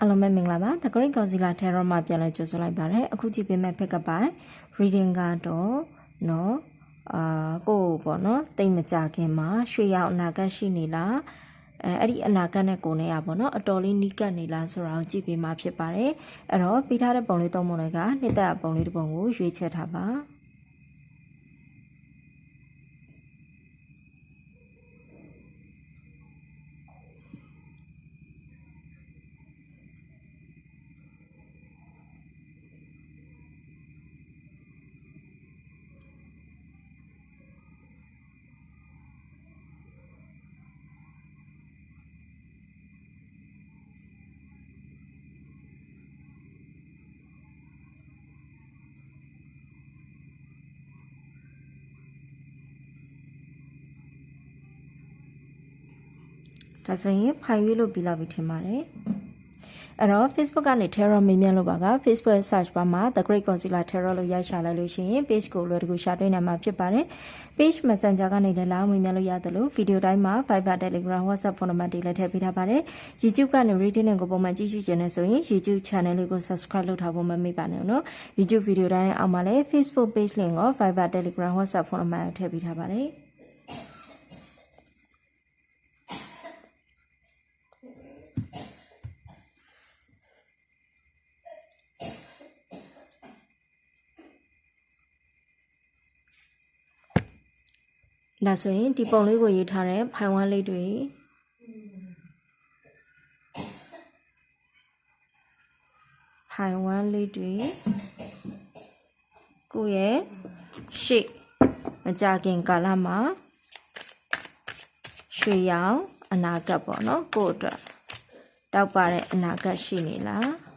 အားလုံးပဲမင်္ဂလာပါ The Great Godzilla Terror မှာပြန်လည်ကြိုဆိုလိုက်ပါရစေအခုကြည့်ပေးမယ့် pick up ပိုင်း reading ကတော့နော်အာကိုယ့်ပေါ့နော်တိတ်မကြခင်မှာရွှေရောင်အနာဂတ်ရှိနေလားအဲအဲ့ဒီအနာဂတ်နဲ့ကိုယ်နဲ့ရပါတော့အတော်လေးနီးကပ်နေလားဆိုတာကိုကြည့်ပေးမှာဖြစ်ပါတယ်အဲ့တော့ပြီးထားတဲ့ပုံလေးသုံးပုံတွေကနှစ်သက်ပုံလေးတစ်ပုံကိုရွေးချယ်ထားပါ ဒါဆိုရင်ဖိုင်ရွေးလို့ပြီးလောက်ပြီထင်ပါတယ်အဲ့တော့ Facebook ကနေ Terror မေးမြန်းလို့ပါက Facebook ရဲ့ search bar မှာ The Great Godzilla Terror လို့ရိုက်ရှာလိုက်လို့ရှိရင် page ကိုလွယ်တကူရှာတွေ့နိုင်မှာဖြစ်ပါတယ် page messenger ကနေလည်းလာမေးမြန်းလို့ရတယ်လို့ video တိုင်းမှာ Viber Telegram WhatsApp ဖုန်းနံပါတ်တွေလည်းထည့်ပေးထားပါတယ် YouTube ကနေ reading ကိုပုံမှန်ကြည့်ရှုခြင်းနဲ့ဆိုရင် YouTube channel လေးကို subscribe လုပ်ထားဖို့မမေ့ပါနဲ့နော် YouTube video တိုင်းအောက်မှာလည်း Facebook page link ကို Viber Telegram WhatsApp ဖုန်းနံပါတ်ထည့်ပေးထားပါတယ် ဒါဆိုရင်ဒီပုံလေးကိုရေးထားတဲ့ဖိုင်ဝမ်းလေးတွေဖိုင်ဝမ်းလေးတွေကိုယ့်ရဲ့ရှေ့မကြခင်ကာလမှာရွှေရောင်အနာဂတ်ပေါ့နော်ကိုယ့်အတွက်တောက်ပါတဲ့အနာဂတ်ရှိနေလား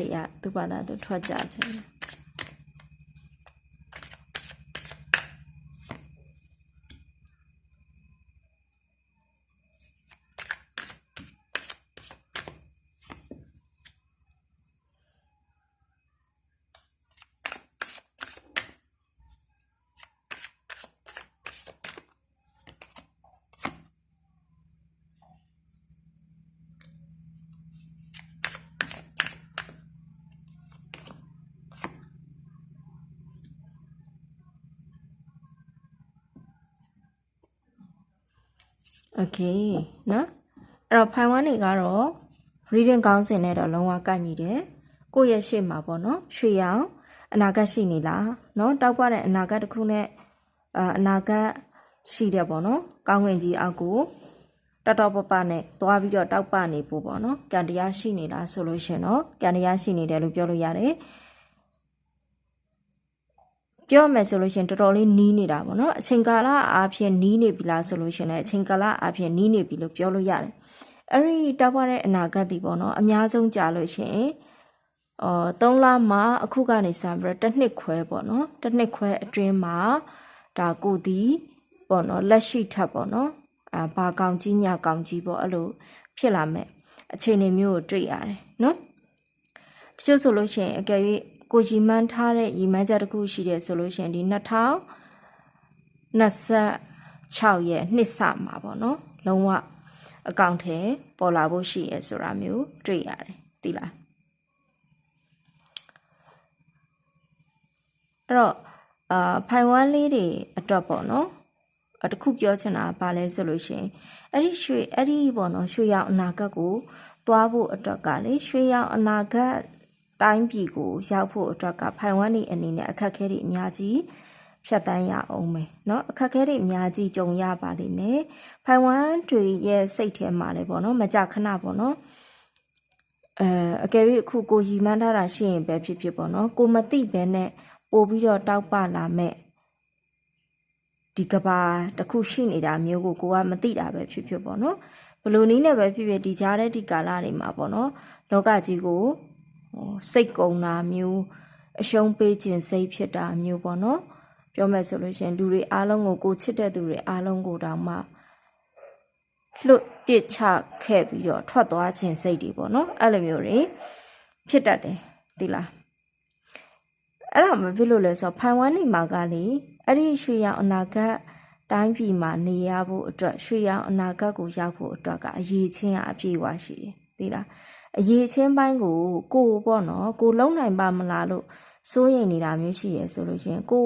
တရသူ့ဘာသာသူထွက်ကြချင် okay နော်အဲ့တော့ file 1တွေကတော့ reading ကောင်းစဉ်နဲ့တော့လုံးဝကန့်ညီတယ်ကိုယ့်ရဲ့ရှေ့မှာပေါ့နော်ရွှေရောင်အနာဂတ်ရှိနေလားနော်တောက်ပတဲ့အနာဂတ်တစ်ခုနဲ့အာအနာဂတ်ရှိတယ်ပေါ့နော်ကောင်းဝင်ကြီးအောက်ကိုတော်တော်ပပနဲ့သွားပြီးတော့တောက်ပနေဖို့ပေါ့နော်ကံတရားရှိနေလားဆိုလို့ရှင်တော့ကံတရားရှိနေတယ်လို့ပြောလို့ရတယ် ပြောမယ်ဆိုလို့ရှရင်တော်တော်လေးနီးနေတာပေါ့နော်အချိန်ကာလအားဖြင့်နီးနေပြီလားဆိုလို့ရှရင်လည်းအချိန်ကာလအားဖြင့်နီးနေပြီလို့ပြောလို့ရတယ်အဲ့ဒီတောက်ပတဲ့အနာဂတ်ဒီပေါ့နော်အများဆုံးကြာလို့ရှရင်အော်3လမှအခုကနေစပြီးတော့တစ်နှစ်ခွဲပေါ့နော်တစ်နှစ်ခွဲအတွင်းမှာဒါကိုဒီပေါ့နော်လက်ရှိထပ်ပေါ့နော်အာဘာကောင်ကြီးညာကောင်ကြီးပေါ့အဲ့လိုဖြစ်လာမဲ့အခြေအနေမျိုးကိုတွေ့ရတယ်နော်တချို့ဆိုလို့ရှိရင်အကယ်၍ ကိုရီမန်းထားတဲ့ရီမန်းချက်တစ်ခုရှိတယ်ဆိုလို့ရှိရင်ဒီ2026ရဲ့နှစ်စမှာပေါ့နော်လုံးဝအကောင့်ထဲပေါ်လာဖို့ရှိရဆိုတာမျိုးတွေ့ရတယ်သိလားအဲ့တော့အာဖိုင်ဝမ်လေးတွေအတွက်ပေါ့နော်အတခုပြောချင်တာကဘာလဲဆိုလို့ရှိရင်အဲ့ဒီရွှေအဲ့ဒီပေါ့နော်ရွှေရောင်အနာဂတ်ကိုသွားဖို့အတွက်ကလေရွှေရောင်အနာဂတ် တိုင်းပြည်ကိုရောက်ဖို့အတွက်ကဖိုင်ဝမ်နေအနေနဲ့အခက်အခဲတွေအများကြီးဖြတ်တန်းရအောင်မယ်เนาะအခက်အခဲတွေအများကြီးကြုံရပါလိမ့်မယ်ဖိုင်ဝမ်တွေရဲ့စိတ်ထဲမှာလည်းပေါ့နော်မကြခဏပေါ့နော်အဲအကယ်၍အခုကိုရီမန်းထားတာရှိရင်ပဲဖြစ်ဖြစ်ပေါ့နော်ကိုမသိဘဲနဲ့ပို့ပြီးတော့တောက်ပလာမဲ့ဒီကဘာတစ်ခုရှိနေတာမျိုးကိုကိုကမသိတာပဲဖြစ်ဖြစ်ပေါ့နော်ဘလို့နည်းနဲ့ပဲဖြစ်ဖြစ်ဒီကြားတဲ့ဒီကာလတွေမှာပေါ့နော်လောကကြီးကိုဟို စိတ်ကုံတာမျိုးအရှုံးပေးခြင်းစိတ်ဖြစ်တာမျိုးပေါ့နော်ပြောမယ်ဆိုလို့ရှိရင်လူတွေအားလုံးကိုကိုချစ်တဲ့သူတွေအားလုံးကိုတောင်မှလွတ်ပစ်ချခဲ့ပြီးတော့ထွက်သွားခြင်းစိတ်တွေပေါ့နော်အဲ့လိုမျိုးတွေဖြစ်တတ်တယ်ဒီလားအဲ့ဒါမဖြစ်လို့လဲဆိုတော့ဖိုင်ဝမ်နေမှာကလေအဲ့ဒီရွှေရောင်အနာဂတ်တိုင်းပြည်မှာနေရဖို့အတွက်ရွှေရောင်အနာဂတ်ကိုရောက်ဖို့အတွက်ကအရေးချင်းကအပြည့်အဝရှိတယ်ဒီလား အရေးချင်းပိုင်းကိုကိုပေါ့နော်ကိုလုံနိုင်ပါမလားလို့စိုးရိမ်နေတာမျိုးရှိရဆိုလို့ရှိရင်ကို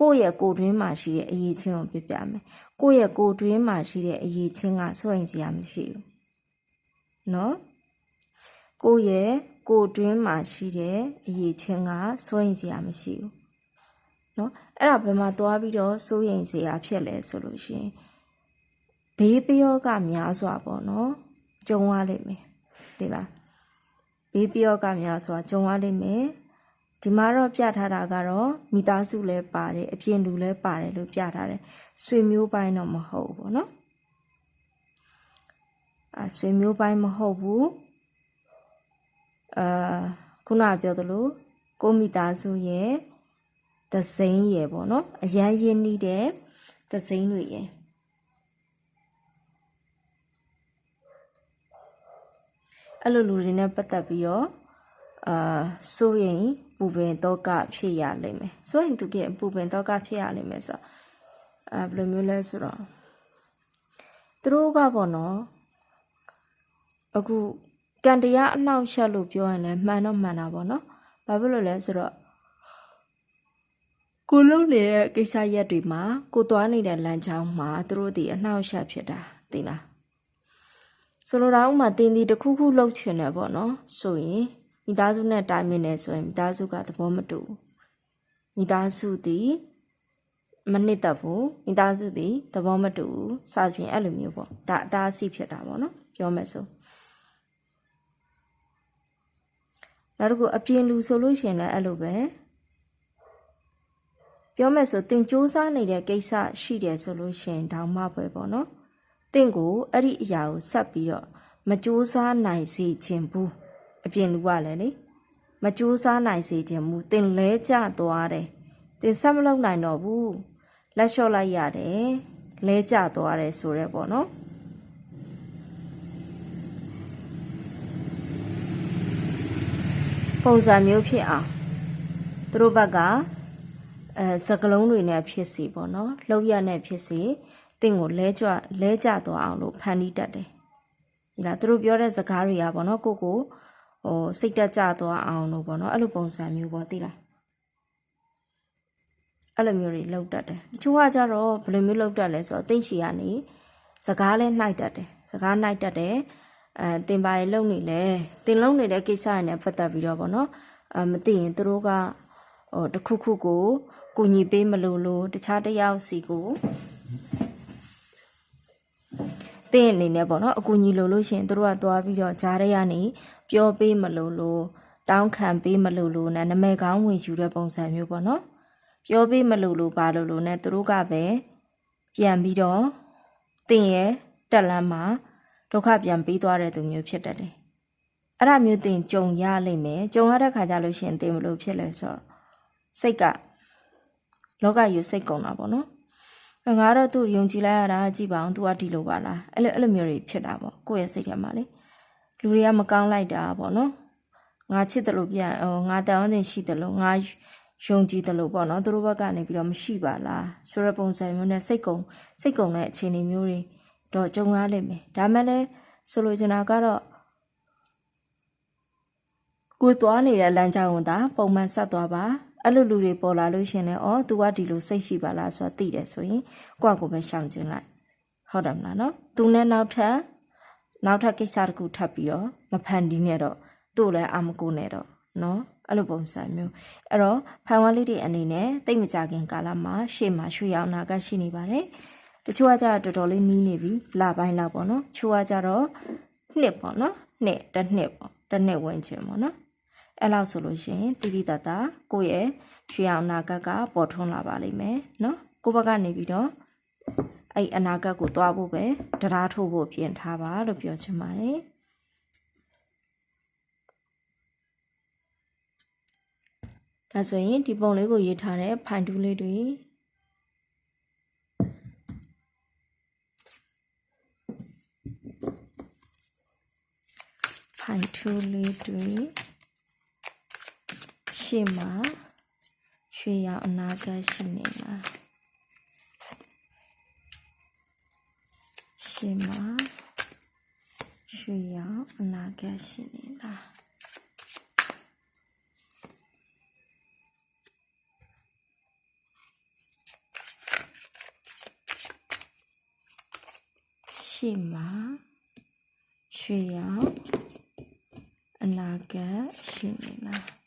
ကိုယ့်ရဲ့ကိုယ်တွင်းမှာရှိတဲ့အရေးချင်းကိုပြပြမယ်ကိုယ့်ရဲ့ကိုယ်တွင်းမှာရှိတဲ့အရေးချင်းကစိုးရိမ်စရာမရှိဘူးနော်ကိုယ့်ရဲ့ကိုယ်တွင်းမှာရှိတဲ့အရေးချင်းကစိုးရိမ်စရာမရှိဘူးနော်အဲ့ဒါဘယ်မှာသွားပြီးတော့စိုးရိမ်စရာဖြစ်လဲဆိုလို့ရှိရင်ဘေးပယောကများစွာပေါ့နော်ကြုံရလိမ့်မယ်ဒီလား ဘေးပယောကများစွာကြုံရလိမ့်မယ်ဒီမှာတော့ပြထားတာကတော့မိသားစုလည်းပါတယ်အပြင်လူလည်းပါတယ်လို့ပြထားတယ်ဆွေမျိုးပိုင်းတော့မဟုတ်ဘူးပေါ့နော်အဲဆွေမျိုးပိုင်းမဟုတ်ဘူးအာခုနကပြောသလိုကိုမိသားစုရဲ့သစိမ်းရယ်ပေါ့နော်အရန်ရင်းနှီးတဲ့သစိမ်းတွေရယ် အဲ့လိုလူတွေနဲ့ပတ်သက်ပြီးတော့အာစိုးရင်ပူပင်တော့ကဖြစ်ရလိမ့်မယ်စိုးရင်သူကပူပင်တော့ကဖြစ်ရလိမ့်မယ်ဆိုတော့အဲဘယ်လိုမျိုးလဲဆိုတော့သူတို့ကပေါ့နော်အခုကံတရားအနှောက်ယှက်လို့ပြောရင်လည်းမှန်တော့မှန်တာပေါ့နော်ဘာဖြစ်လို့လဲဆိုတော့ကိုလုံးနေတဲ့ကိစ္စရက်တွေမှာကိုသွားနေတဲ့လမ်းကြောင်းမှာသူတို့ဒီအနှောက်အယှက်ဖြစ်တာသိလား ဆိုလိုတာဥမာတင်းဒီတစ်ခုခုလှုပ်ချင်တယ်ပေါ့နော်ဆိုရင်မိသားစုနဲ့တိုင်မင်းနေဆိုရင်မိသားစုကသဘောမတူဘူးမိသားစုဒီမနစ်သက်ဘူးမိသားစုဒီသဘောမတူဘူးစသဖြင့်အဲ့လိုမျိုးပေါ့ဒါအတားအဆီးဖြစ်တာပေါ့နော်ပြောမယ်ဆိုနောက်တစ်ခုအပြင်လူဆိုလို့ရှိရင်လည်းအဲ့လိုပဲပြောမယ်ဆိုတင်စူးစမ်းနေတဲ့ကိစ္စရှိတယ်ဆိုလို့ရှိရင်တောင်မှပဲပေါ့နော် တင့်ကိုအဲ့ဒီအရာကိုဆက်ပြီးတော့မစူးစမ်းနိုင်စေခြင်းဘူးအပြင်လူကလည်းလေမစူးစမ်းနိုင်စေခြင်းဘူးတင်လဲကျသွားတယ်တင်ဆက်မလုပ်နိုင်တော့ဘူးလက်လျှော့လိုက်ရတယ်လဲကျသွားတယ်ဆိုရဲပေါ့နော်ပုံစံမျိုးဖြစ်အောင်သူတို့ဘက်ကအဲစကလုံးတွေနဲ့ဖြစ်စီပေါ့နော်လှုပ်ရနဲ့ဖြစ်စီ တင့်ကိုလဲကြွလဲကြသွားအောင်လို့ဖန်တီးတတ်တယ်ဒီလားသူတို့ပြောတဲ့စကားတွေကပေါ့နော်ကိုကိုဟိုစိတ်တက်ကြသွားအောင်လို့ပေါ့နော်အဲ့လိုပုံစံမျိုးပေါ့သိလားအဲ့လိုမျိုးတွေလှုပ်တတ်တယ်တချို့ကကြတော့ဘယ်လိုမျိုးလှုပ်တတ်လဲဆိုတော့တိတ်ချီကနေစကားလဲနှိုက်တတ်တယ်စကားနှိုက်တတ်တယ်အဲတင်ပါရေလုံနေလဲတင်လုံးနေတဲ့ကိစ္စရနဲ့ပတ်သက်ပြီးတော့ပေါ့နော်အမသိရင်သူတို့ကဟိုတခုခုကိုကိုညီပေးမလို့လို့တခြားတယောက်စီကို တင်းအနေနဲ့ပေါ့နော်အကူညီလို့လို့ရှင်တို့ကသွားပြီးတော့ဂျားရဲကနေပြောပေးမလို့လို့တောင်းခံပေးမလို့လို့နဲ့နမဲကောင်းဝင်ယူတဲ့ပုံစံမျိုးပေါ့နော်ပြောပေးမလို့လို့ပါလို့လို့နဲ့တို့ကပဲပြန်ပြီးတော့တင်းရဲ့တက်လန်းမှာဒုက္ခပြန်ပေးသွားတဲ့သူမျိုးဖြစ်တတ်တယ်အဲ့ဒါမျိုးတင်ကြုံရလိမ့်မယ်ကြုံရတဲ့ခါကျလို့ရှင်တင်မလို့ဖြစ်လဲဆိုတော့စိတ်ကလောကယူစိတ်ကုန်တာပေါ့နော် ငါတော့သူ့ယုံကြည်လိုက်ရတာကြည့်ပါအောင် तू ကဒီလိုပါလားအဲ့လိုအဲ့လိုမျိုးတွေဖြစ်တာပေါ့ကိုယ့်ရဲ့စိတ်ထဲမှာလေလူတွေကမကောင်းလိုက်တာပေါ့နော်ငါချစ်တယ်လို့ပြန်ဟိုငါတောင်းတင်ရှိတယ်လို့ငါယုံကြည်တယ်လို့ပေါ့နော်သူတို့ဘက်ကနေပြီးတော့မရှိပါလားဆိုရပုံစံမျိုးနဲ့စိတ်ကုံစိတ်ကုံတဲ့အခြေအနေမျိုးတွေတော့ကြုံရလိမ့်မယ်ဒါမှလည်းဆိုလိုချင်တာကတော့ကိုသွားနေတဲ့လမ်းကြောင်းကိုသာပုံမှန်ဆက်သွားပါ အဲ့လိုလူတွေပေါ်လာလို့ရှင်လဲဩ तू ကဒီလိုစိတ်ရှိပါလားဆိုတော့သိတယ်ဆိုရင်ကိုယ့်ကိုပဲရှောင်ကျဉ်လိုက်ဟုတ်တယ်မလားနော် तू နဲ့နောက်ထပ်နောက်ထပ်ကိစ္စတစ်ခုထပ်ပြီးတော့မဖန်တီးနဲ့တော့သူ့လည်းအာမကိုနဲ့တော့နော်အဲ့လိုပုံစံမျိုးအဲ့တော့ဖိုင်ဝါလေးတွေအနေနဲ့တိတ်မကြခင်ကာလမှာရှေ့မှာရွှေရောင်နာကရှိနေပါတယ်တချို့ကကြတော့တော်တော်လေးနီးနေပြီလာပိုင်းလောက်ပေါ့နော်ချို့ကကြတော့နှစ်ပေါ့နော်နှစ်တစ်နှစ်ပေါ့တစ်နှစ်ဝင်ချင်ပေါ့နော် အဲ့လောက်ဆိုလို့ရှိရင်တိတိတတ်တာကိုယ့်ရဲ့ရွှေအောင်အနာဂတ်ကပေါ်ထွန်းလာပါလိမ့်မယ်နော်ကိုယ့်ဘက်ကနေပြီးတော့အဲ့အနာဂတ်ကိုသွားဖို့ပဲတရားထုတ်ဖို့ပြင်ထားပါလို့ပြောချင်ပါတယ်ဒါဆိုရင်ဒီပုံလေးကိုရေးထားတဲ့ဖိုင်တူးလေးတွေဖိုင်ထူးလေးတွေ ရှေ့မှာရွှေရောင်အနာဂတ်ရှိနေလားရှေ့မှာရွှေရောင်အနာဂတ်ရှိနေလားရှေ့မှာရွှေရောင်အနာဂတ်ရှိနေလား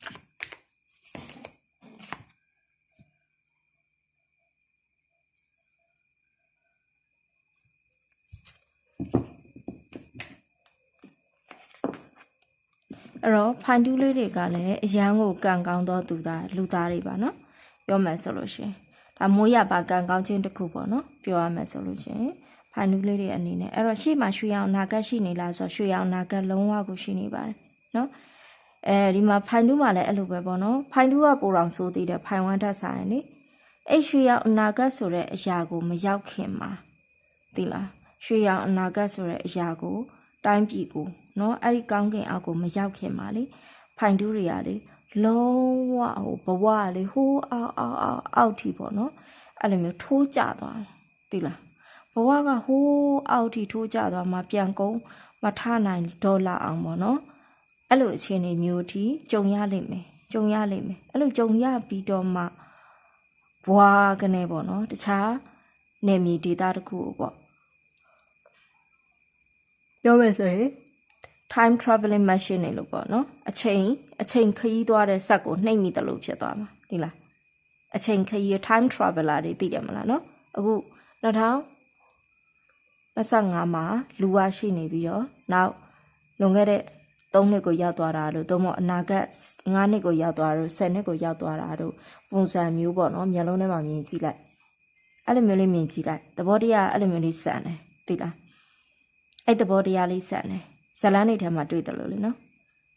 အဲ့တော့ဖိုင်တူးလေးတွေကလည်းအရန်ကိုကံကောင်းသောသူသားလူသားတွေပါနော်ပြောမယ်ဆိုလို့ရှရင်ဒါမိုးရပါကံကောင်းခြင်းတစ်ခုပေါ့နော်ပြောရမယ်ဆိုလို့ရှရင်ဖိုင်တူးလေးတွေအနေနဲ့အဲ့တော့ရှေ့မှာရွှေရောင်အနာဂတ်ရှိနေလားဆိုတော့ရွှေရောင်အနာဂတ်လုံးဝကိုရှိနေပါတယ်နော်အဲဒီမှာဖိုင်တူးမှာလည်းအဲ့လိုပဲပေါ့နော်ဖိုင်တူးကပိုတော်ဆိုသေးတယ်ဖိုင်ဝမ်းဓာတ်ဆိုင်လေအဲ့ရွှေရောင်အနာဂတ်ဆိုတဲ့အရာကိုမရောက်ခင်မှာသိလားရွှေရောင်အနာဂတ်ဆိုတဲ့အရာကို တိုင်းပြည်ကိုနော်အဲ့ဒီကောင်းကင်အောက်ကိုမရောက်ခင်ပါလေဖိုင်တူးတွေကလေလုံးဝဟိုဘဝလေဟိုးအောက်အောက်အောက်အောက်ထိပေါ့နော်အဲ့လိုမျိုးထိုးကြသွားသိလားဘဝကဟိုးအောက်ထိထိုးကြသွားမှပြန်ကုန်းမထနိုင်ဒေါ်လာအောင်ပေါ့နော်အဲ့လိုအခြေအနေမျိုးထိကြုံရလိမ့်မယ်ကြုံရလိမ့်မယ်အဲ့လိုကြုံရပြီးတော့မှဘွားကနေပေါ့နော်တခြားနယ်မြေဒေသတခုပေါ့ ပြောမယ်ဆိုရင် time traveling machine နေလို့ပေါ့နော်အချိန်အချိန်ခရီးသွားတဲ့စက်ကိုနှိပ်မိတယ်လို့ဖြစ်သွားမှာဒီလားအချိန်ခရီး time traveler တွေသိတယ်မလားနော်အခု2025မှာလူဝရှိနေပြီးတော့နောက်လွန်ခဲ့တဲ့3နှစ်ကိုရောက်သွားတာလို့သို့မဟုတ်အနာဂတ်9နှစ်ကိုရောက်သွားတာလို့10နှစ်ကိုရောက်သွားတာလို့ပုံစံမျိုးပေါ့နော်မျက်လုံးထဲမှာမြင်ကြည့်လိုက်အဲ့လိုမျိုးလေးမြင်ကြည့်လိုက်သဘောတရားအဲ့လိုမျိုးလေးစံတယ်သိလား အဲ့သဘောတရားလေးဆန်တယ်ဇလန်းနေထဲမှာတွေ့တယ်လို့လေနော်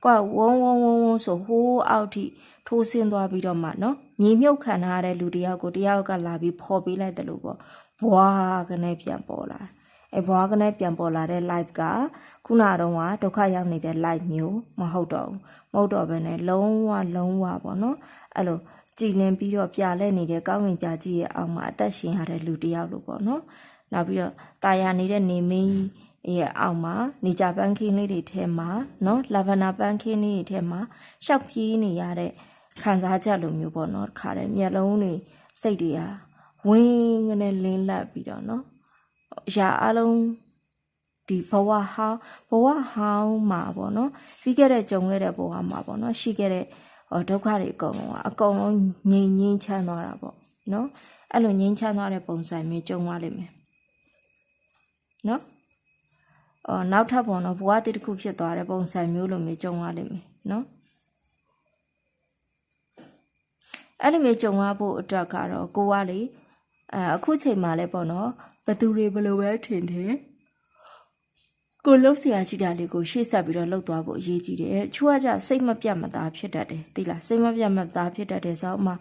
ကွာဝုံဝုံဝုံဝုံဆိုဟိုးအောက်ထိထိုးဆင်းသွားပြီးတော့မှနော်ညီမြုပ်ခံထားတဲ့လူတယောက်ကိုတယောက်ကလာပြီးဖော်ပေးလိုက်တယ်လို့ပေါ့ဘွားကနေပြန်ပေါ်လာအဲဘွားကနေပြန်ပေါ်လာတဲ့ live ကခုနတုန်းကဒုက္ခရောက်နေတဲ့ live မျိုးမဟုတ်တော့ဘူးမဟုတ်တော့ဘဲနဲ့လုံးဝလုံးဝပေါ့နော်အဲ့လိုကြည်လင်ပြီးတော့ပြလဲနေတဲ့ကောင်းဝင်ပြကြီးရဲ့အောက်မှာအသက်ရှင်ရတဲ့လူတယောက်လို့ပေါ့နော်နောက်ပြီးတော့တာယာနေတဲ့နေမင်းကြီး ရဲ့အောက်မှာနေကြပန်းခင်းလေးတွေထဲမှာနော်လာဗန်နာပန်းခင်းလေးတွေထဲမှာရှောက်ပြေးနေရတဲ့ခံစားချက်လိုမျိုးပေါ့နော်ခါတဲ့မျက်လုံးတွေစိတ်တွေဟာဝင်းငနဲ့လင်းလက်ပြီးတော့နော်ရာအလုံးဒီဘဝဟောင်းဘဝဟောင်းမှာပေါ့နော်ပြီးခဲ့တဲ့ကြုံခဲ့တဲ့ဘဝမှာပေါ့နော်ရှိခဲ့တဲ့ဒုက္ခတွေအကုန်လုံးကအကုန်လုံးငြိမ်ငြိမ်ချမ်းသွားတာပေါ့နော်အဲ့လိုငြိမ်ချမ်းသွားတဲ့ပုံစံမျိုးကြုံသွားလိမ့်မယ်နော် အော်နောက်ထပ်ပေါ့နော်ဘဝတည်တစ်ခုဖြစ်သွားတဲ့ပုံစံမျိုးလိုမျိုးကြုံသွားလိမ့်မယ်နော်အဲ့လိုမျိုးကြုံရဖို့အတွက်ကတော့ကိုကလေအဲအခုချိန်မှာလဲပေါ့နော်ဘသူတွေဘယ်လိုပဲထင်ထင်ကိုလှုပ်เสียရှိတာလေးကိုရှေ့ဆက်ပြီးတော့လှုပ်သွားဖို့အရေးကြီးတယ်။ချို့ကကြစိတ်မပြတ်မသားဖြစ်တတ်တယ်။သိလားစိတ်မပြတ်မသားဖြစ်တတ်တယ်ဆိုတော့ဥမာ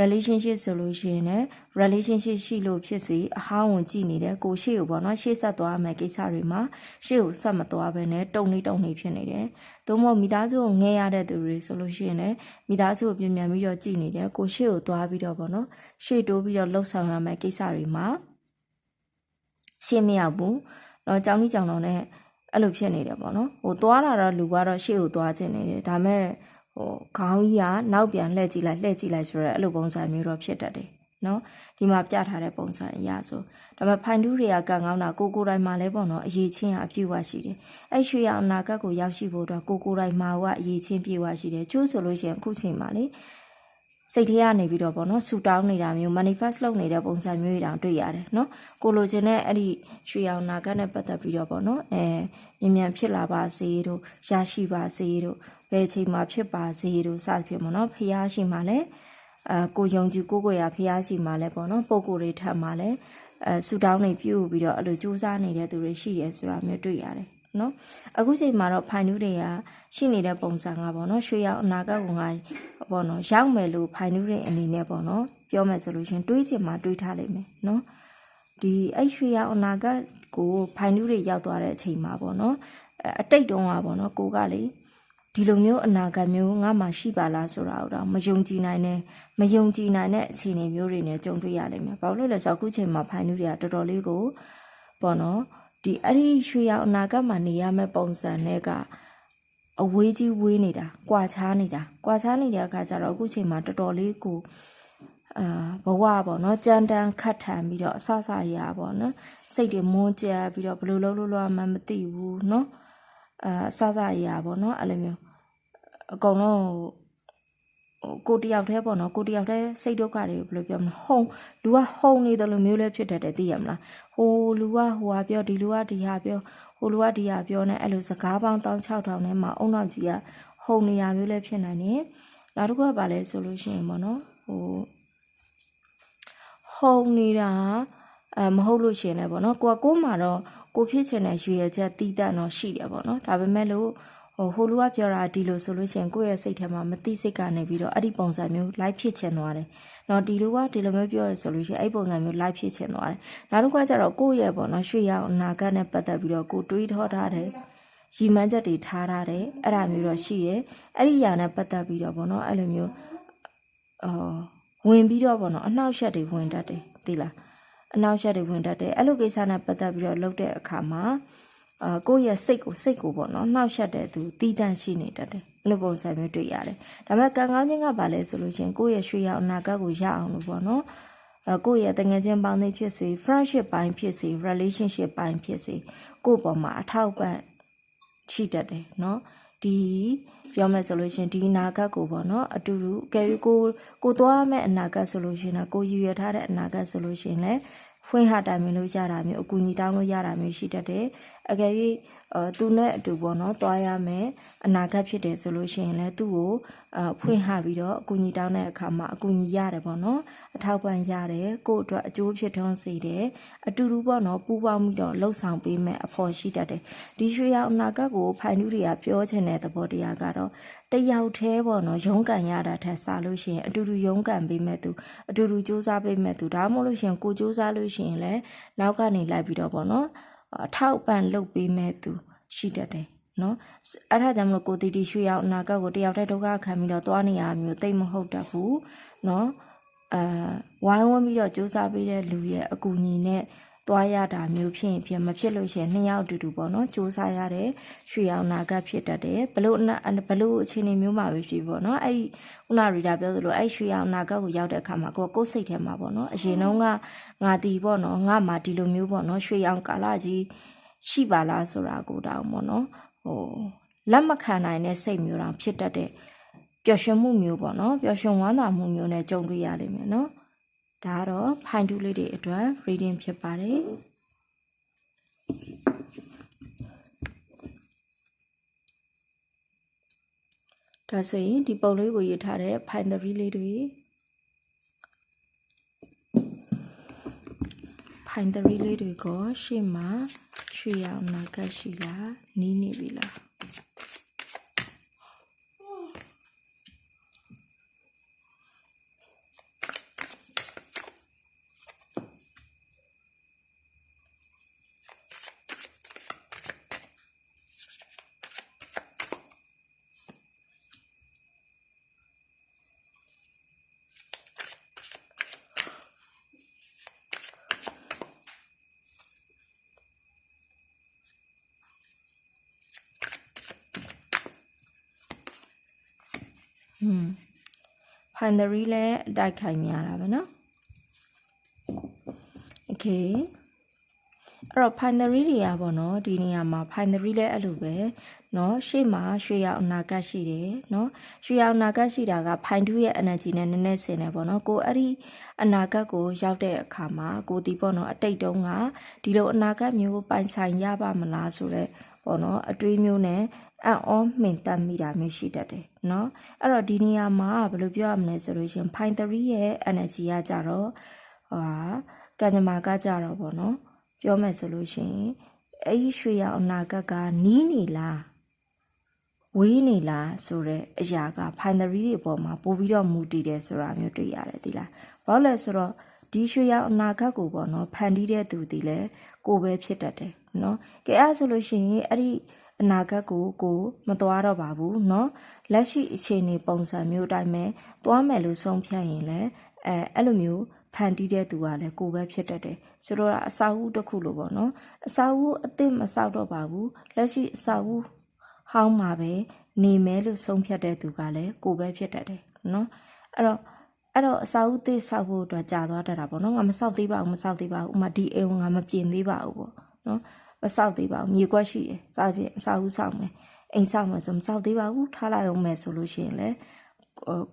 relationship ဆိုလို့ရှိရင်လည်း relationship ရှိလို့ဖြစ်စီအဟောင်းဝင်ကြည့်နေတယ်ကိုရှေ့ကိုပေါ့နော်ရှေ့ဆက်သွားမယ်ကိစ္စတွေမှာရှေ့ကိုဆက်မသွားဘဲနဲ့တုံနေတုံနေဖြစ်နေတယ်။သို့မဟုတ်မိသားစုကိုငဲရတဲ့သူတွေဆိုလို့ရှိရင်လည်းမိသားစုကိုပြင်ပြန်ပြီးတော့ကြည့်နေတယ်ကိုရှေ့ကိုသွားပြီးတော့ပေါ့နော်ရှေ့တိုးပြီးတော့လှုပ်ဆောင်ရမယ်ကိစ္စတွေမှာရှေ့မရောက်ဘူး။တော့ကြောင်းကြီးကြောင်တော့နဲ့အဲ့လိုဖြစ်နေတယ်ပေါ့နော်။ဟိုသွားတာတော့လူကတော့ရှေ့ကိုသွားခြင်းနေတယ်ဒါမဲ့ ဟိုခေါင်းကြီးကနောက်ပြန်လှည့်ကြည့်လိုက်လှည့်ကြည့်လိုက်ဆိုတော့အဲ့လိုပုံစံမျိုးတော့ဖြစ်တတ်တယ်နော်ဒီမှာပြထားတဲ့ပုံစံအရာဆိုဒါပေမဲ့ဖိုင်တူးတွေကကံကောင်းတာကိုကိုတိုင်းမှာလဲပေါ့နော်အရေးချင်းအပြည့်ဝရှိတယ်အဲ့ရွှေရအနာဂတ်ကိုရောက်ရှိဖို့တော့ကိုကိုတိုင်းမှာကအရေးချင်းပြည့်ဝရှိတယ်ကျိုးဆိုလို့ရှိရင်အခုချိန်မှာလေစိတ်ထဲကနေပြီးတော့ပေါ့နော်ဆူတောင်းနေတာမျိုး manifest လုပ်နေတဲ့ပုံစံမျိုးတွေတောင်တွေ့ရတယ်နော်ကိုလိုချင်တဲ့အဲ့ဒီရွှေရောင်နာဂတ်နဲ့ပတ်သက်ပြီးတော့ပေါ့နော်အဲ မြန်မြန်ဖြစ်လာပါစေတို့ရရှိပါစေတို့ဘယ်ချိန်မှာဖြစ်ပါစေတို့စသဖြင့်ပေါ့နော်ဖះရှိမှလည်းအဲကိုယုံကြည်ကိုကိုရဖះရှိမှလည်းပေါ့နော်ပုံကိုယ်တွေထပ်မှလည်းအဲဆူတောင်းနေပြုတ်ပြီးတော့အဲ့လိုစူးစမ်းနေတဲ့သူတွေရှိရဲဆိုတာမျိုးတွေ့ရတယ်နော်အခုချိန်မှာတော့ဖိုင်နူးတွေကရှိနေတဲ့ပုံစံကပေါ့နော်ရွှေရောက်အနာဂတ်ကငါပေါ့နော်ရောက်မယ်လို့ဖိုင်နူးတွေအနေနဲ့ပေါ့နော်ပြောမယ်ဆိုလို့ရှင်တွေးချင်မှတွေးထားလိမ့်မယ်နော် ဒီအဲ့ရွှေရောက်အနာဂတ်ကိုဖိုင်နူးတွေရောက်သွားတဲ့အချိန်မှာပေါ့နော်အအတိတ်တုန်းကပေါ့နော်ကိုကလေဒီလိုမျိုးအနာဂတ်မျိုးငါမှရှိပါလားဆိုတာတော့မယုံကြည်နိုင်နဲ့မယုံကြည်နိုင်တဲ့အခြေအနေမျိုးတွေနဲ့ကြုံတွေ့ရလိမ့်မယ်။ဘာလို့လဲဆိုတော့အခုချိန်မှာဖိုင်နူးတွေကတော်တော်လေးကိုပေါ့နော်ဒီအဲ့ဒီရွှေရောင်အနာဂတ်မှာနေရမယ့်ပုံစံနဲ့ကအဝေးကြီးဝေးနေတာ၊ကွာခြားနေတာ၊ကွာခြားနေတဲ့အခါကျတော့အခုချိန်မှာတော်တော်လေးကို အာဘဝပေါ့နော်ကြမ်းတမ်းခတ်ထန်ပြီးတော့အဆဆရပေါ့နော်စိတ်တွေမွန်းကြပြီးတော့ဘယ်လိုလုပ်လို့လို့မှမသိဘူးနော်အာအဆဆရပေါ့နော်အဲ့လိုမျိုးအကုန်လုံးဟိုကိုတယောက်တည်းပေါ့နော်ကိုတယောက်တည်းစိတ်ဒုက္ခတွေကိုဘယ်လိုပြောမလဲဟုံလူကဟုံနေတယ်လို့မျိုးလည်းဖြစ်တတ်တယ်သိရမလားဟိုလူကဟိုဟာပြောဒီလူကဒီဟာပြောဟိုလူကဒီဟာပြောနေအဲ့လိုစကားပေါင်း16000ထဲမှာအုံနောက်ကြီးကဟုံနေရမျိုးလည်းဖြစ်နိုင်တယ်နောက်တစ်ခုကဘာလဲဆိုလို့ရှိရင်ပေါ့နော်ဟို ဟုံနေတာအဲမဟုတ်လို့ရှိရင်လည်းပေါ့နော်ကိုကကိုယ်မှာတော့ကိုဖြစ်ချင်တဲ့ရွေရချက်တီးတန့်တော့ရှိတယ်ပေါ့နော်ဒါပေမဲ့လို့ဟိုဟိုလူကပြောတာဒီလိုဆိုလို့ရှိရင်ကိုယ့်ရဲ့စိတ်ထဲမှာမသိစိတ်ကနေပြီးတော့အဲ့ဒီပုံစံမျိုး live ဖြစ်ချင်သွားတယ်။နော်ဒီလူကဒီလိုမျိုးပြောရဆိုလို့ရှိရင်အဲ့ပုံစံမျိုး live ဖြစ်ချင်သွားတယ်။နောက်တစ်ခုကကျတော့ကိုယ့်ရဲ့ပေါ့နော်ရွှေရောင်အနာဂတ်နဲ့ပတ်သက်ပြီးတော့ကိုတွေးထောထားတယ်။ရီမန်းချက်တွေထားထားတယ်အဲ့ဒါမျိုးတော့ရှိရဲ့။အဲ့ဒီຢာနဲ့ပတ်သက်ပြီးတော့ပေါ့နော်အဲ့လိုမျိုးအော် ဝင်ပြီးတော့ပေါ့နော်အနှောက်အယှက်တွေဝင်တတ်တယ်သိလား။အနှောက်အယှက်တွေဝင်တတ်တယ်အဲ့လိုကိစ္စနဲ့ပတ်သက်ပြီးတော့လုပ်တဲ့အခါမှာအာကိုယ့်ရဲ့စိတ်ကိုစိတ်ကိုပေါ့နော်နှောက်ယှက်တဲ့သူတီးတန့်ရှိနေတတ်တယ်အဲ့လိုပုံစံမျိုးတွေ့ရတယ်ဒါပေမဲ့ကံကောင်းခြင်းကဘာလဲဆိုလို့ချင်းကိုယ့်ရဲ့ရွှေရောင်အနာဂတ်ကိုရအောင်လို့ပေါ့နော်အကိုယ့်ရဲ့တငယ်ချင်းပေါင်းသိဖြစ်စေ friendship ပိုင်းဖြစ်စေ relationship ပိုင်းဖြစ်စေကိုယ့်ပေါ်မှာအထောက်ပံ့ရှိတတ်တယ်เนาะဒီ ပြောမယ်ဆိုလို့ရှင်ဒီအနာဂတ်ကိုပေါ့နော်အတူတူကဲပြီးကိုကိုသွားမဲ့အနာဂတ်ဆိုလို့ရှင်တော့ကိုရည်ရွယ်ထားတဲ့အနာဂတ်ဆိုလို့ရှင်လဲဖွင့်ဟတိုင်မလို့ရတာမျိုးအကူအညီတောင်းလို့ရတာမျိုးရှိတတ်တယ် အကယ်၍အဲသူနဲ့အတူပေါ့နော်သွားရမယ်အနာဂတ်ဖြစ်တယ်ဆိုလို့ရှိရင်လည်းသူ့ကိုအဖွင့်ဟပြီးတော့အကူအညီတောင်းတဲ့အခါမှာအကူအညီရတယ်ပေါ့နော်အထောက်ပံ့ရတယ်ကိုယ့်အတွက်အကျိုးဖြစ်ထွန်းစေတယ်အတူတူပေါ့နော်ပူးပေါင်းပြီးတော့လှုပ်ဆောင်ပေးမယ်အဖို့ရှိတတ်တယ်ဒီရွှေရောင်အနာဂတ်ကိုဖိုင်နူးတွေကပြောချင်တဲ့သဘောတရားကတော့တယောက်တည်းပေါ့နော်ရုန်းကန်ရတာထက်စားလို့ရှိရင်အတူတူရုန်းကန်ပေးမဲ့သူအတူတူစူးစမ်းပေးမဲ့သူဒါမှမဟုတ်လို့ရှိရင်ကိုစူးစမ်းလို့ရှိရင်လည်းနောက်ကနေလိုက်ပြီးတော့ပေါ့နော် အထောက်ပံ့လုပ်ပေးမဲ့သူရှိတတ်တယ်နော်အဲ့ဒါကြောင့်မလို့ကိုတီတီရွှေရောက်အနာဂတ်ကိုတယောက်တည်းဒုက္ခခံပြီးတော့သွားနေရမျိုးတိတ်မဟုတ်တတ်ဘူးနော်အဲဝိုင်းဝန်းပြီးတော့စူးစမ်းပေးတဲ့လူရဲ့အကူအညီနဲ့ သွားရတာမျိုးဖြစ်ရင်ဖြစ်မဖြစ်လို့ရှိရင်နှစ်ယောက်အတူတူပေါ့နော်စူးစမ်းရတဲ့ရွှေအောင်နာကဖြစ်တတ်တယ်ဘလို့ဘလို့အခြေအနေမျိုးမှာပဲဖြစ်ပေါ့နော်အဲ့ခုနရီတာပြောသလိုအဲ့ရွှေအောင်နာကကိုရောက်တဲ့အခါမှာကိုကိုယ်စိတ်ထဲမှာပေါ့နော်အရင်တုန်းကငါတီပေါ့နော်ငါမှဒီလိုမျိုးပေါ့နော်ရွှေအောင်ကာလကြီးရှိပါလားဆိုတာကိုတောင်းပေါ့နော်ဟိုလက်မခံနိုင်တဲ့စိတ်မျိုးတောင်ဖြစ်တတ်တဲ့ပျော်ရွှင်မှုမျိုးပေါ့နော်ပျော်ရွှင်ဝမ်းသာမှုမျိုးနဲ့ကြုံတွေ့ရလိမ့်မယ်နော် ဒါကတော့ဖိုင်တူလေးတွေအတွက် reading ဖြစ်ပါတယ်ဒါဆိုရင်ဒီပုံလေးကိုရေးထားတဲ့ find the လေးတွေ find the လေးတွေကိုရှေ့မှာရွှေရောင်နာကတ်ရှိလားနီးနေပြီလား ဟွန်းဖိုင်ဒရီလည်းအတိုက်ခိုင်များတာပဲเนาะโอเคအဲ့တော့ finery တွေကပေါ့နော်ဒီနေရာမှာ finery လည်းအဲ့လိုပဲ เนาะရှေ့မှာရွှေရောင်အနာဂတ်ရှိတယ်เนาะရွှေရောင်အနာဂတ်ရှိတာက fine 2ရဲ့ energy နဲ့နည်းနည်းဆင်တယ်ပေါ့နော်ကိုအဲ့ဒီအနာဂတ်ကိုရောက်တဲ့အခါမှာကိုဒီပေါ့နော်အတိတ်တုန်းကဒီလိုအနာဂတ်မျိုးပိုင်ဆိုင်ရပါမလားဆိုတော့ပေါ့နော်အတွေးမျိုးနဲ့အံ့ဩမှင်တတ်မိတာမျိုးရှိတတ်တယ်เนาะအဲ့တော့ဒီနေရာမှာဘယ်လိုပြောရမလဲဆိုလို့ရှင် fine 3ရဲ့ energy ကကြတော့ဟာကံကြမ္မာကကြတော့ပေါ့နော်ပြောမယ်ဆိုလို့ရှိရင်အဲ့ဒီရွှေရောင်အနာဂတ်ကနီးနေလား ဝေးနေလားဆိုတဲ့အရာက finery တွေပေါ်မှာပို့ပြီးတော့မူတည်တယ်ဆိုတာမျိုးတွေ့ရတယ်ဒီလားဘာလို့လဲဆိုတော့ဒီရွှေရောင်အနာဂတ်ကိုပေါ့နော်ဖန်တီးတဲ့သူဒီလဲကိုပဲဖြစ်တတ်တယ်နော်ကဲအဲ့ဆိုလို့ရှိရင်အဲ့ဒီ အနာဂတ်ကိုကိုမသွားတော့ပါဘူးเนาะလက်ရှိအခြေအနေပုံစံမျိုးအတိုင်းပဲသွားမယ်လို့ဆုံးဖြတ်ရင်လည်းအဲအဲ့လိုမျိုးဖန်တီးတဲ့သူကလည်းကိုပဲဖြစ်တတ်တယ်ဆိုတော့အစာအုပ်တစ်ခုလိုပေါ့နော်အစာအုပ်အစ်စ်မဆောက်တော့ပါဘူးလက်ရှိအစာအုပ် ဟောင်းမှာပဲနေမယ်လို့ဆုံးဖြတ်တဲ့သူကလည်းကိုပဲဖြစ်တတ်တယ်နော်အဲ့တော့အဲ့တော့အစာအုပ်သစ်ဆောက်ဖို့အတွက်ကြာသွားတတ်တာပေါ့နော်ငါမဆောက်သေးပါဘူးမဆောက်သေးပါဘူးဥမာဒီအိမ်ကိုငါမပြင်သေးပါဘူးပေါ့နော်မဆောက်သေးပါဘူးမြေကွက်ရှိတယ်စသဖြင့်အစာအုပ်ဆောက်မယ်အိမ်ဆောက်မယ်ဆိုမဆောက်သေးပါဘူးထားလိုက်အောင်မယ်ဆိုလို့ရှိရင်လည်း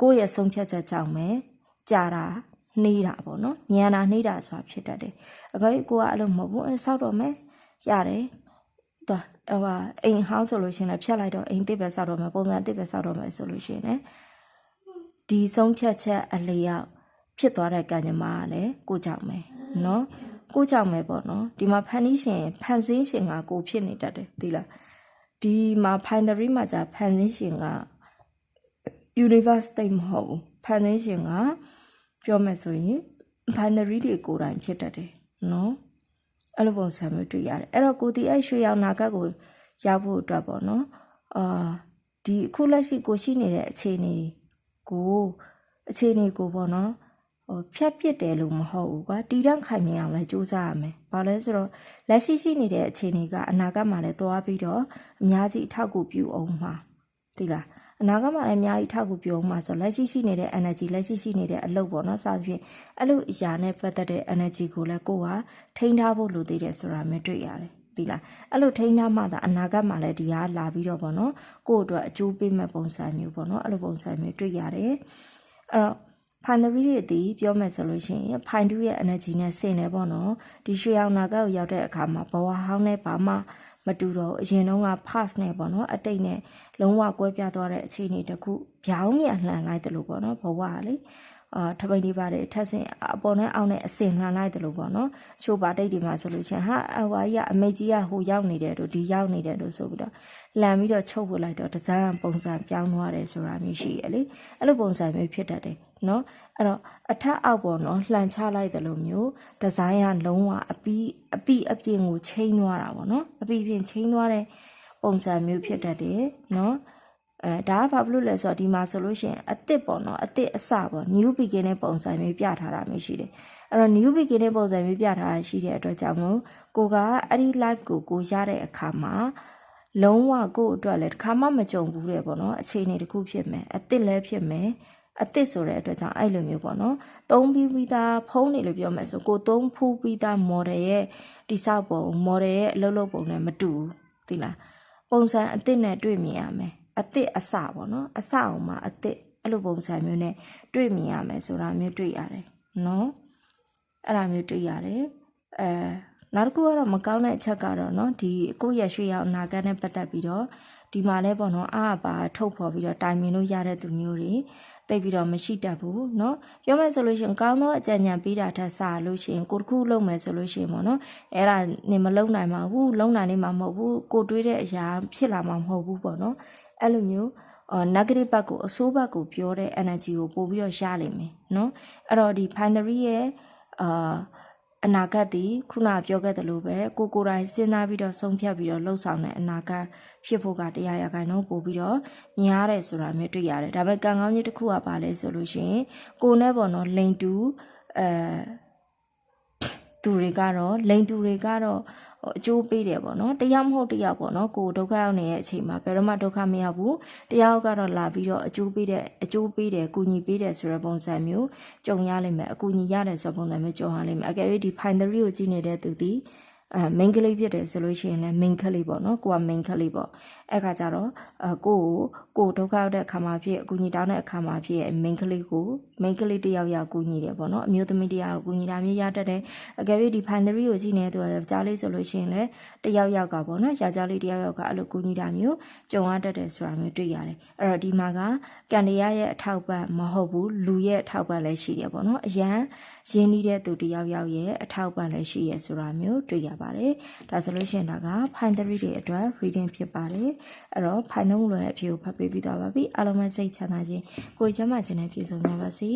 ကိုယ့်ရဲ့ဆုံးဖြတ်ချက်ကြောင့်ပဲကြာတာနှီးတာပေါ့နော်ညံတာနှီးတာဆိုတာဖြစ်တတ်တယ်အကောကြီးကိုကအဲ့လိုမဟုတ်ဘူးအဲဆောက်တော့မယ်ရတယ် သွားဟိုဟာအိမ်ဟောင်းဆိုလို့ရှိရင်လည်းဖြတ်လိုက်တော့အိမ်တစ်ပဲဆောက်တော့မယ်ပုံစံတစ်ပဲဆောက်တော့မယ်ဆိုလို့ရှိရင်လည်းဒီဆုံးဖြတ်ချက်အလျောက်ဖြစ်သွားတဲ့ကံကြမ္မာကလည်းကိုကြောက်မယ်နော်ကိုကြောက်မယ်ပေါ့နော်ဒီမှာဖန်တီးရှင်ဖန်ဆင်းရှင်ကကိုဖြစ်နေတတ်တယ်သိလားဒီမှာဖိုင်ဒရီမှာじゃဖန်ဆင်းရှင်က universe တိတ်မဟုတ်ဘူးဖန်ဆင်းရှင်ကပြောမယ်ဆိုရင် binary တွေကိုယ်တိုင်ဖြစ်တတ်တယ်နော် အဲ့လိုပုံစံမျိုးတွေ့ရတယ်အဲ့တော့ကိုတီအဲ့ရွှေရောင်နာကတ်ကိုရောက်ဖို့အတွက်ပေါ့နော်အာဒီအခုလက်ရှိကိုရှိနေတဲ့အခြေအနေကိုအခြေအနေကိုပေါ့နော်ဟိုဖြတ်ပစ်တယ်လို့မဟုတ်ဘူးကွာတီးတန့်ခိုင်မြဲအောင်လည်းစူးစမ်းရမယ်။ဘာလဲဆိုတော့လက်ရှိရှိနေတဲ့အခြေအနေကအနာဂတ်မှာလည်းသွားပြီးတော့အများကြီးအထောက်အကူပြုအောင်မှာသိလား အနာဂတ်မှာလည်းအများကြီးထောက်ကူပြုံးမှာဆိုလက်ရှိရှိနေတဲ့ energy လက်ရှိရှိနေတဲ့အလုပ်ပေါ့နော်စသဖြင့်အဲ့လိုအရာနဲ့ပတ်သက်တဲ့ energy ကိုလည်းကိုကထိန်းထားဖို့လိုသေးတယ်ဆိုတာမျိုးတွေ့ရတယ်ဒီလားအဲ့လိုထိန်းထားမှသာအနာဂတ်မှာလည်းဒီဟာလာပြီးတော့ပေါ့နော်ကိုယ့်အတွက်အကျိုးပေးမဲ့ပုံစံမျိုးပေါ့နော်အဲ့လိုပုံစံမျိုးတွေ့ရတယ်အဲ့တော့ဖိုင်နရီတွေအတီးပြောမယ်ဆိုလို့ရှိရင်ဖိုင်တူရဲ့ energy နဲ့ဆင်တယ်ပေါ့နော်ဒီရွှေအောင်နာကကိုရောက်တဲ့အခါမှာဘဝဟောင်းနဲ့ဘာမှမတူတော့အရင်တုန်းက past နဲ့ပေါ့နော်အတိတ်နဲ့ လုံးဝကွဲပြားသွားတဲ့အခြေအနေတစ်ခုဗျောင်းမြန်လှန်လိုက်တယ်လို့ပေါ့နော်ဘဝကလေအာထပိန်လေးပါတယ်ထက်စင်အပေါ်နဲ့အောက်နဲ့အစင်လှန်လိုက်တယ်လို့ပေါ့နော်ချိုးပါတိတ်ဒီမှာဆိုလို့ချင်းဟာအဝါကြီးကအမေကြီးကဟိုရောက်နေတယ်တို့ဒီရောက်နေတယ်တို့ဆိုပြီးတော့လန်ပြီးတော့ချုပ်ဖို့လိုက်တော့ဒီဇိုင်းပုံစံပြောင်းသွားတယ်ဆိုတာမျိုးရှိရလေအဲ့လိုပုံစံမျိုးဖြစ်တတ်တယ်နော်အဲ့တော့အထက်အောက်ပေါ့နော်လှန်ချလိုက်တယ်လို့မျိုးဒီဇိုင်းကလုံးဝအပီးအပီးအပြင်ကိုချိန်သွားတာပေါ့နော်အပီးပြင်ချိန်သွားတဲ့ ပုံစံမျိုးဖြစ်တတ်တယ်နော်အဲဒါကဘာဖြစ်လို့လဲဆိုတော့ဒီမှာဆိုလို့ရှိရင်အစ်စ်ပေါ့နော်အစ်စ်အစပေါ့ new beginning ပုံစံမျိုးပြထားတာမျိုးရှိတယ်အဲ့တော့ new beginning ပုံစံမျိုးပြထားတာရှိတဲ့အတွက်ကြောင့်မို့ကိုကအဲ့ဒီ live ကိုကိုရတဲ့အခါမှာလုံးဝကိုယ့်အတွက်လည်းတစ်ခါမှမကြုံဘူးတဲ့ပေါ့နော်အခြေအနေတစ်ခုဖြစ်မယ်အစ်စ်လည်းဖြစ်မယ်အစ်စ်ဆိုတဲ့အတွက်ကြောင့်အဲ့လိုမျိုးပေါ့နော်သုံးပြီးပြီးသားဖုံးနေလို့ပြောမယ်ဆိုကိုသုံးဖူးပြီးသား model ရဲ့တိဆောက်ပုံ model ရဲ့အလုပ်လုပ်ပုံနဲ့မတူဘူးသိလား ပုံစံအစ်စ်နဲ့တွေ့မြင်ရမယ်အစ်စ်အစပေါ့နော်အစအောင်မှာအစ်စ်အဲ့လိုပုံစံမျိုးနဲ့တွေ့မြင်ရမယ်ဆိုတာမျိုးတွေ့ရတယ်နော်အဲ့ဒါမျိုးတွေ့ရတယ်အဲနောက်တစ်ခုကတော့မကောင်းတဲ့အချက်ကတော့နော်ဒီကိုယ့်ရဲ့ရွှေရောင်အနာဂတ်နဲ့ပတ်သက်ပြီးတော့ဒီမှာလဲပေါ့နော်အားပါထုတ်ဖော်ပြီးတော့တိုင်ပင်လို့ရတဲ့သူမျိုးတွေ တိတ်ပြီးတော့မရှိတတ်ဘူးเนาะပြောမယ်ဆိုလို့ရှိရင်ကောင်းသောအကြံဉာဏ်ပေးတာထက်စာလို့ရှိရင်ကိုတစ်ခုလုံးမယ်ဆိုလို့ရှိရင်ပေါ့နော်အဲ့ဒါနေမလုံနိုင်ပါဘူးလုံနိုင်နေမှာမဟုတ်ဘူးကိုတွေးတဲ့အရာဖြစ်လာမှာမဟုတ်ဘူးပေါ့နော်အဲ့လိုမျိုးအော် negative ဘက်ကိုအဆိုးဘက်ကိုပြောတဲ့ energy ကိုပို့ပြီးတော့ရလိမ့်မယ်เนาะအဲ့တော့ဒီ binary ရဲ့အာအနာဂတ်ဒီခုနပြောခဲ့သလိုပဲကိုကိုယ်တိုင်စဉ်းစားပြီးတော့ဆုံးဖြတ်ပြီးတော့လှုပ်ဆောင်တဲ့အနာဂတ် ဖြစ်ဖို့ကတရားရခိုင်နှုန်းပို့ပြီးတော့များတယ်ဆိုတာမျိုးတွေ့ရတယ်ဒါပေမဲ့ကံကောင်းကြီးတစ်ခုကပါလဲဆိုလို့ရှိရင်ကိုနဲ့ပေါ့နော်လိန်တူအဲသူတွေကတော့လိန်တူတွေကတော့အကျိုးပေးတယ်ပေါ့နော်တရားမဟုတ်တရားပေါ့နော်ကိုဒုက္ခရောက်နေတဲ့အချိန်မှာဘယ်တော့မှဒုက္ခမရောက်ဘူးတရားကတော့လာပြီးတော့အကျိုးပေးတဲ့အကျိုးပေးတယ်ကုညီပေးတယ်ဆိုတဲ့ပုံစံမျိုးကြုံရလိမ့်မယ်အကူညီရတယ်ဆိုတဲ့ပုံစံမျိုးကြုံရလိမ့်မယ်အကယ်၍ဒီ binary ကိုကြည့်နေတဲ့သူဒီ အဲ main ကလေးဖြစ်တယ်ဆိုလို့ရှိရင်လည်း main ကလေးပေါ့နော်ကိုက main ကလေးပေါ့အဲ့ခါကျတော့အကိုကိုကိုဒုက္ခရောက်တဲ့အခါမှာဖြစ်အကူညီတောင်းတဲ့အခါမှာဖြစ် main ကလေးကို main ကလေးတယောက်ယောက်ကူညီတယ်ပေါ့နော်အမျိုးသမီးတယောက်ကိုကူညီတာမျိုးရတတ်တယ်အကယ်၍ဒီ binary ကိုကြည့်နေသူကယောက်ျားလေးဆိုလို့ရှိရင်လည်းတယောက်ယောက်ကပေါ့နော်ယောက်ျားလေးတယောက်ယောက်ကအဲ့လိုကူညီတာမျိုးကြုံရတတ်တယ်ဆိုတာမျိုးတွေ့ရတယ်အဲ့တော့ဒီမှာကကန်ဒီယာရဲ့အထောက်ပံ့မဟုတ်ဘူးလူရဲ့အထောက်ပံ့လည်းရှိတယ်ပေါ့နော်အရန် ရင်းနှီးတဲ့သူတယောက်ယောက်ရဲ့အထောက်ပံ့လည်းရှိရဆိုတာမျိုးတွေ့ရပါတယ်ဒါဆိုလို့ရှိရင်ဒါက fine theory တွေအတွက် reading ဖြစ်ပါတယ်အဲ့တော့ fine လုံးလွယ်အဖြေကိုဖတ်ပေးပြီးသွားပါပြီအားလုံးပဲစိတ်ချမ်းသာခြင်းကိုယ်ချမ်းသာခြင်းနဲ့ပြည့်စုံကြပါစေ